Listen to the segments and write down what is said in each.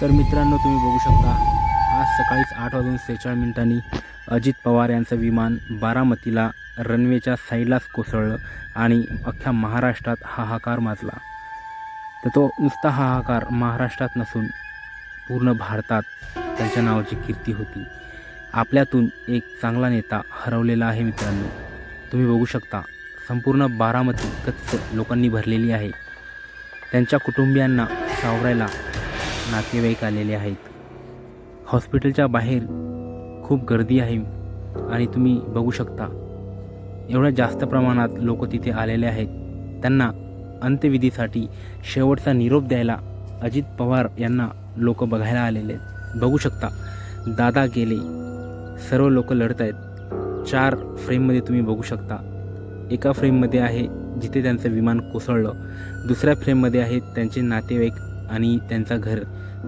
तर मित्रांनो तुम्ही बघू शकता आज सकाळीच आठ वाजून सेहेचाळीस मिनिटांनी अजित पवार यांचं विमान बारामतीला रनवेच्या साईडलाच कोसळलं आणि अख्ख्या महाराष्ट्रात हाहाकार माजला. तर तो नुसता हाहाकार महाराष्ट्रात नसून पूर्ण भारतात त्यांच्या नावाची कीर्ती होती. आपल्यातून एक चांगला नेता हरवलेला आहे मित्रांनो. तुम्ही बघू शकता संपूर्ण बारामती कच्च लोकांनी भरलेली आहे. त्यांच्या कुटुंबियांना सावरायला नातेवाईक आलेले आहेत. हॉस्पिटलच्या बाहेर खूप गर्दी आहे आणि तुम्ही बघू शकता. एवढ्या जास्त प्रमाणात लोक तिथे आलेले आहेत. त्यांना अंत्यविधीसाठी शेवटचा निरोप द्यायला अजित पवार यांना लोक बघायला आलेले आहेत. बघू शकता दादा गेले. सर्व लोक लढत आहेत. चार फ्रेममध्ये तुम्ही बघू शकता. एका फ्रेममध्ये आहे जिथे त्यांचं विमान कोसळलं. दुसऱ्या फ्रेममध्ये आहेत त्यांचे नातेवाईक आणि त्यांचा घर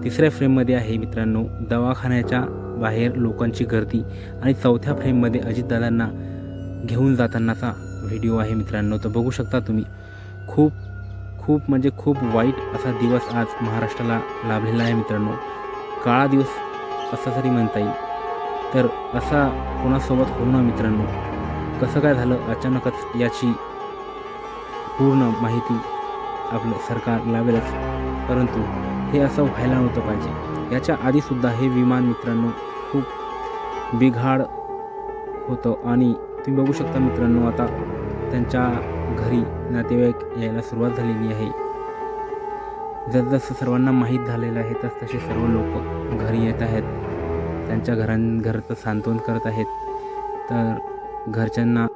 तिसऱ्या फ्रेममध्ये आहे मित्रांनो. दवाखान्याच्या बाहेर लोकांची गर्दी आणि चौथ्या फ्रेममध्ये अजितदादांना घेऊन जातानाचा व्हिडिओ आहे मित्रांनो. तर बघू शकता तुम्ही खूप खूप म्हणजे खूप वाईट असा दिवस आज महाराष्ट्राला लाभलेला आहे मित्रांनो. काळा दिवस असा तरी म्हणता येईल. तर असा कोणासोबत होऊ ना मित्रांनो. कसं काय झालं अचानकच याची पूर्ण माहिती आपलं सरकार लावेलच. परंतु हे असं व्हायला नव्हतं पाहिजे. याच्या आधीसुद्धा हे विमान मित्रांनो खूप बिघाड होतं आणि तुम्ही बघू शकता मित्रांनो आता त्यांच्या घरी नातेवाईक यायला सुरुवात झालेली आहे. जसजसं सर्वांना माहीत झालेलं आहे तस तसे सर्व लोक घरी येत आहेत. त्यांच्या घरां घरचं सांत्वन करत आहेत. तर घरच्यांना